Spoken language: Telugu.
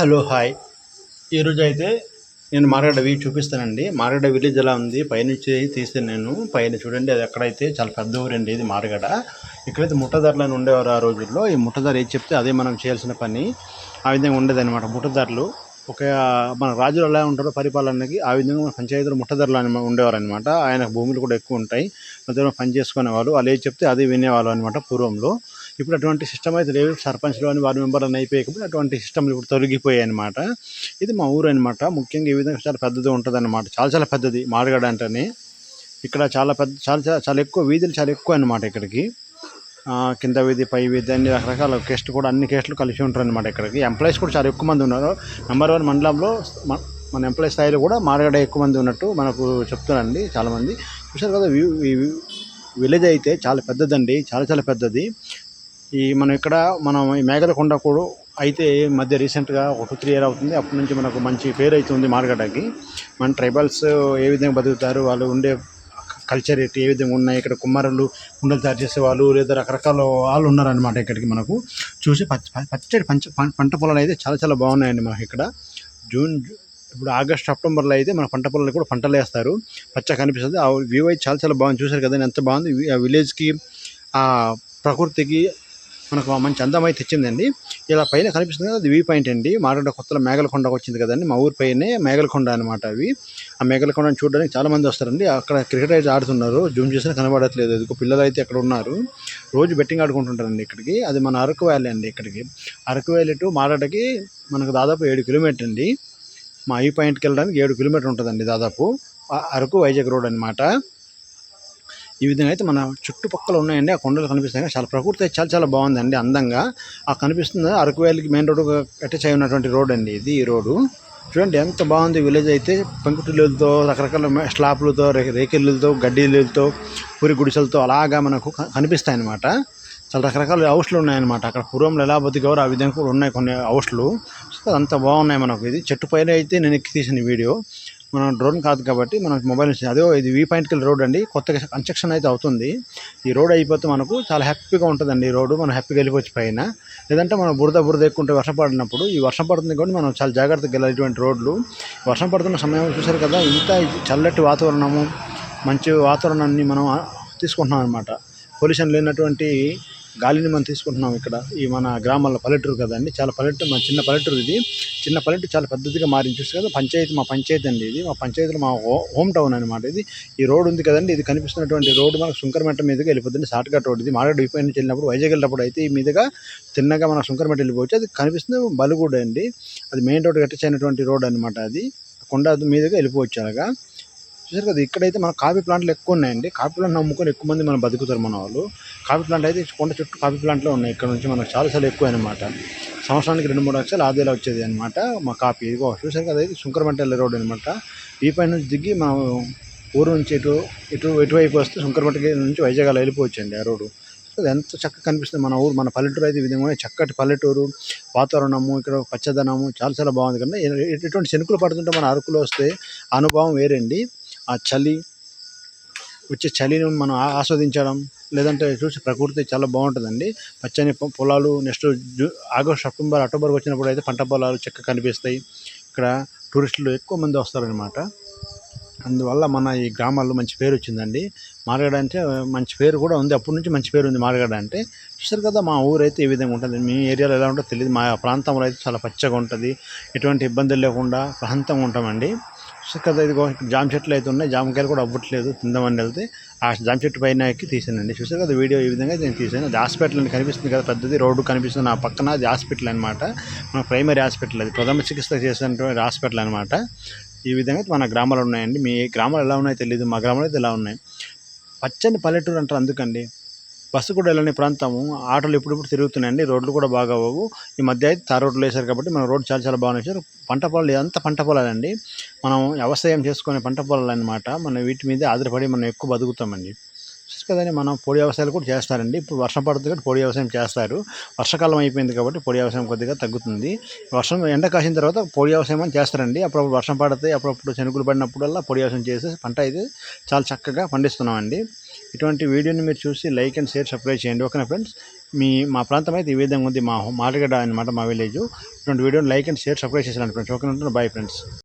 Hello hi. ఈరోజు అయితే నేను మారేడవి వ్యూ చూపిస్తానండి. మారేడ విలేజ్ ఎలా ఉంది? పైనుంచి తీస్తే నేను పైన చూడండి అది ఎక్కడైతే చాలా పెద్ద ఊరండి ఇది మారగడ ఇక్కడైతే ముట్టదారులను ఉండేవారు ఆ రోజుల్లో. ఈ ముట్టదారు ఏది చెప్తే అదే మనం చేయాల్సిన పని. ఆ విధంగా ఉండేదన్నమాట ముట్టదారులు. ఒక మన రాజులు ఎలా ఉంటారో పరిపాలనకి ఆ విధంగా మన పంచాయతీలు ముట్టధరలు అని ఉండేవారు అనమాట ఆయన భూములు కూడా ఎక్కువ ఉంటాయి. మధ్యలో పని చేసుకునే వాళ్ళు వాళ్ళు ఏది చెప్తే అదే వినేవాళ్ళు అనమాట పూర్వంలో. ఇప్పుడు అటువంటి సిస్టమ్ అయితే లేవు సర్పంచ్లు అని వార్డు మెంబర్లు అని అయిపోయాక అటువంటి సిస్టమ్లు ఇప్పుడు తొలగిపోయాయి అనమాట ఇది మా ఊరు అనమాట ముఖ్యంగా ఈ విధంగా చాలా పెద్దది ఉంటుంది అనమాట చాలా చాలా పెద్దది మాడగడ అంటేనే. ఇక్కడ చాలా పెద్ద చాలా చాలా చాలా ఎక్కువ వీధులు చాలా ఎక్కువ అనమాట ఇక్కడికి. కింద వీధి పై వీధి అన్ని రకరకాల కేసులు కూడా అన్ని కేసులు కలిసి ఉంటారు అనమాట ఇక్కడికి. ఎంప్లాయీస్ కూడా చాలా ఎక్కువ మంది ఉన్నారు. నెంబర్ వన్ మండలంలో మన ఎంప్లాయీ స్థాయిలో కూడా మాడగడ ఎక్కువ మంది ఉన్నట్టు మనకు చెప్తున్నారండి చాలామంది. చూసారు కదా వ్యూ విలేజ్ అయితే చాలా పెద్దదండి. చాలా చాలా పెద్దది. ఈ మనం ఇక్కడ మనం ఈ మేఘలకొండ కూడా అయితే మధ్య రీసెంట్గా ఒక టూ త్రీ ఇయర్ అవుతుంది. అప్పటి నుంచి మనకు మంచి పేరు అవుతుంది మార్గడానికి. మన ట్రైబల్స్ ఏ విధంగా బతుకుతారు? వాళ్ళు ఉండే కల్చర్ ఏంటి ఏ విధంగా ఉన్నాయి? ఇక్కడ కుమ్మరులు కుండలు తయారు చేసే వాళ్ళు లేదా రకరకాల వాళ్ళు ఉన్నారనమాట ఇక్కడికి మనకు. చూసి పచ్చ పచ్చడి పంచ పంట పొలాలు అయితే చాలా చాలా బాగున్నాయండి మనకి ఇక్కడ. జూన్ ఇప్పుడు ఆగస్ట్ సెప్టెంబర్లో అయితే మన పంట పొలాలు కూడా పంటలు వేస్తారు. పచ్చ కనిపిస్తుంది. ఆ వ్యూ అయితే చాలా చాలా బాగుంది. చూసారు కదా ఎంత బాగుంది. ఆ విలేజ్కి ఆ ప్రకృతికి మనకు మంచి అందం అయితే తెచ్చిందండి. ఇలా పైన కనిపిస్తుంది కదా అది వ్యూ పాయింట్ అండి. మాట్లాడే కొత్తలో మేఘలకొండకు వచ్చింది కదండి. మా ఊరి పైనే మేఘలకొండ అనమాట అవి. ఆ మేఘలకొండని చూడడానికి చాలామంది వస్తారండి. అక్కడ క్రికెట్ అయితే ఆడుతున్నారు. జూమ్ చేసినా కనబడట్లేదు. ఇదిగో పిల్లలు అయితే అక్కడ ఉన్నారు. రోజు బెట్టింగ్ ఆడుకుంటుంటారండి ఇక్కడికి. అది మన అరకు వ్యాలీ అండి ఇక్కడికి. అరకు వ్యాలీ టు మాట్లాడకి మనకు దాదాపు ఏడు కిలోమీటర్ అండి. మా ఈ పాయింట్కి వెళ్ళడానికి ఏడు కిలోమీటర్ ఉంటుందండి దాదాపు. అరకు వైజాగ్ రోడ్ అనమాట ఈ విధంగా అయితే మన చుట్టుపక్కల ఉన్నాయండి. ఆ కొండలు కనిపిస్తాయి. చాలా ప్రకృతి అయితే చాలా చాలా బాగుందండి అందంగా. ఆ కనిపిస్తుంది అరకు వ్యాలీకి మెయిన్ రోడ్ అటాచ్ అయి ఉన్నటువంటి రోడ్ అండి ఇది ఈ రోడ్డు. చూడండి ఎంత బాగుంది విలేజ్ అయితే. పెంకుటిల్లులతో రకరకాల స్లాపులతో స్లాబ్లతో రే- గడ్డీలతో పూరి గుడిసెలతో అలాగా మనకు క- కనిపిస్తాయి అన్నమాట చాలా రకరకాల హౌస్లు ఉన్నాయన్నమాట. అక్కడ పూర్వంలో ఎలా బతికేవారు ఆ విధంగా కూడా ఉన్నాయి కొన్ని హౌస్లు. సో అంత బాగున్నాయి మనకు. ఇది చెట్టు పైన అయితే నేను ఎక్కి తీసిన వీడియో. మనం డ్రోన్ కాదు కాబట్టి మనం మొబైల్ నుంచి అదే ఇది వీ పాయింట్కి వెళ్ళి రోడ్ అండి. కొత్తగా కన్స్ట్రక్షన్ అయితే అవుతుంది. ఈ రోడ్ అయిపోతే మనకు చాలా హ్యాపీగా ఉంటుందండి ఈ రోడ్డు. మనం హ్యాపీగా వెళ్ళిపోవచ్చు పైన. లేదంటే మనం బురద బురద ఎక్కుంటే వర్షం పడినప్పుడు ఈ వర్షం పడుతుంది కాబట్టి మనం చాలా జాగ్రత్తగా వెళ్ళేటువంటి రోడ్లు. వర్షం పడుతున్న సమయం చూసారు కదా ఇంత చల్లటి వాతావరణము మంచి వాతావరణాన్ని మనం తీసుకుంటున్నాం అనమాట పొల్యూషన్ లేనటువంటి గాలిని మనం తీసుకుంటున్నాం ఇక్కడ. ఈ మన గ్రామాల్లో పల్లెటూరు కదండి చాలా పల్లెటూరు మన చిన్న పల్లెటూరు ఇది. చిన్న పల్లెటూరు చాలా పెద్దదిగా మారింది కదా. పంచాయతీ మా పంచాయతీ అండి ఇది. మా పంచాయతీలో మా హోమ్ టౌన్ అనమాట ఇది. ఈ రోడ్ ఉంది కదండి. ఇది కనిపిస్తున్నటువంటి రోడ్డు మనకు సుంకరమెట్ట మీదుగా వెళ్ళిపోతుంది. షార్ట్ కట్ రోడ్ ఇది. మారేడు విపై నుంచి వెళ్ళినప్పుడు వైజాగ్ వెళ్ళినప్పుడు అయితే ఈ మీదుగా తిన్నగా మన సుంకరమెట్ట వెళ్ళిపోవచ్చు. అది కనిపిస్తుంది బలుగుడు అండి. అది మెయిన్ రోడ్ కట్టించినటువంటి రోడ్ అనమాట అది. కొండ మీదుగా వెళ్ళిపోవచ్చు అలాగా. చూసారు కదా ఇక్కడైతే మన కాఫీ ప్లాంట్లు ఎక్కువ ఉన్నాయండి. కాఫీ ప్లాంట్ నమ్ముకొని ఎక్కువ మంది మనం బతుకుతారు మన వాళ్ళు. కాఫీ ప్లాంట్ అయితే కొండ చుట్టూ కాఫీ ప్లాంట్లో ఉన్నాయి. ఇక్కడ నుంచి మనకు చాలా సార్లు ఎక్కువ అనమాట సంవత్సరానికి రెండు మూడు లక్షలు ఆదాయాలు వచ్చేది అనమాట మా కాఫీ. ఇదిగో చూసారు కదా ఇది శంకరమంట రోడ్ అనమాట ఈ పైన నుంచి దిగి మనం ఊరు నుంచి ఇటు ఇటు ఇటువైపు వస్తే శంకరమంట నుంచి వైజాగ్ అలా వెళ్ళిపోవచ్చు అండి ఆ రోడ్డు. అది ఎంత చక్కగా కనిపిస్తుంది మన ఊరు మన పల్లెటూరు అయితే విధంగా చక్కటి పల్లెటూరు వాతావరణము ఇక్కడ పచ్చదనము చాలా చాలా బాగుంది కదా ఎటువంటి శనుకులు పడుతుంటే మన అరకులో వస్తే అనుభవం వేరండి. ఆ చలి వచ్చే చలిని మనం ఆస్వాదించడం లేదంటే చూసి ప్రకృతి చాలా బాగుంటుందండి. పచ్చని పొ- పొలాలు నెక్స్ట్ జూ ఆగస్ట్ సెప్టెంబర్ అక్టోబర్కి వచ్చినప్పుడు అయితే పంట పొలాలు చక్కగా కనిపిస్తాయి. ఇక్కడ టూరిస్టులు ఎక్కువ మంది వస్తారనమాట అందువల్ల మన ఈ గ్రామాల్లో మంచి పేరు వచ్చిందండి. మార్గడ అంటే మంచి పేరు కూడా ఉంది. అప్పటి నుంచి మంచి పేరు ఉంది మార్గడ అంటే. చూసారు కదా మా ఊరు అయితే ఈ విధంగా ఉంటుంది మీ ఏరియాలో ఎలా ఉంటుందో తెలియదు. మా ప్రాంతంలో అయితే చాలా పచ్చగా ఉంటుంది. ఎటువంటి ఇబ్బందులు లేకుండా ప్రశాంతంగా ఉంటామండి. కదా ఇదిగో జామ చెట్లు అయితే ఉన్నాయి. జామకాయలు కూడా అవ్వట్లేదు. తిందామని వెళ్తే ఆ జామ చెట్టు పైన ఎక్కి తీసానండి. చూసారు కదా వీడియో ఈ విధంగా నేను తీసాను. అది హాస్పిటల్ అని కనిపిస్తుంది కదా పెద్దది రోడ్డు కనిపిస్తుంది. నా పక్కన అది హాస్పిటల్ అనమాట మన ప్రైమరీ హాస్పిటల్ అది. ప్రథమ చికిత్స చేసినటువంటి హాస్పిటల్ అనమాట ఈ విధంగా మన గ్రామాలు ఉన్నాయండి. మీ గ్రామాలు ఎలా ఉన్నాయో తెలియదు మా గ్రామాలు అయితే ఎలా ఉన్నాయి? పచ్చని పల్లెటూరు అంటారు అందుకండి. బస్సు కూడా వెళ్ళని ప్రాంతము. ఆటోలు ఇప్పుడిప్పుడు తిరుగుతున్నాయండి. రోడ్లు కూడా బాగా అవ్వవు. ఈ మధ్య అయితే తార్ రోడ్లు వేశారు కాబట్టి మన రోడ్డు చాలా చాలా బాగానే వేశారు పంట పొలాలు ఇదంతా పంట పొలాలండి. మనం వ్యవసాయం చేసుకునే పంట పొలాలు అనమాట మనం వీటి మీద ఆధారపడి మనం ఎక్కువ బతుకుతామండి. కదండి మనం పొడి వ్యవసాయాలు కూడా చేస్తారండి. ఇప్పుడు వర్షం పడుతుంది కాబట్టి పొడి వ్యవసాయం చేస్తారు. వర్షాకాలం అయిపోయింది కాబట్టి పొడి వ్యవసాయం కొద్దిగా తగ్గుతుంది. వర్షం ఎండ కాసిన తర్వాత పొడి వ్యవసాయం అని చేస్తారండి. అప్పుడప్పుడు వర్షం పడితే అప్పుడప్పుడు శనుగులు పడినప్పుడల్లా పొడి వ్యవసాయం చేసి పంట అయితే చాలా చక్కగా పండిస్తున్నామండి. ఇటువంటి వీడియోని మీరు చూసి లైక్ అండ్ షేర్ సబ్స్క్రైబ్ చేయండి. ఓకేనా ఫ్రెండ్స్? మీ మా ప్రాంతం అయితే ఈ విధంగా ఉంది. మా మార్గడ అనమాట మా విలేజ్. ఇటువంటి వీడియోని లైక్ అండ్ షేర్ సబ్స్క్రైబ్ చేసాను ఫ్రెండ్స్. ఓకే ఉంటుంది బాయ్ ఫ్రెండ్స్.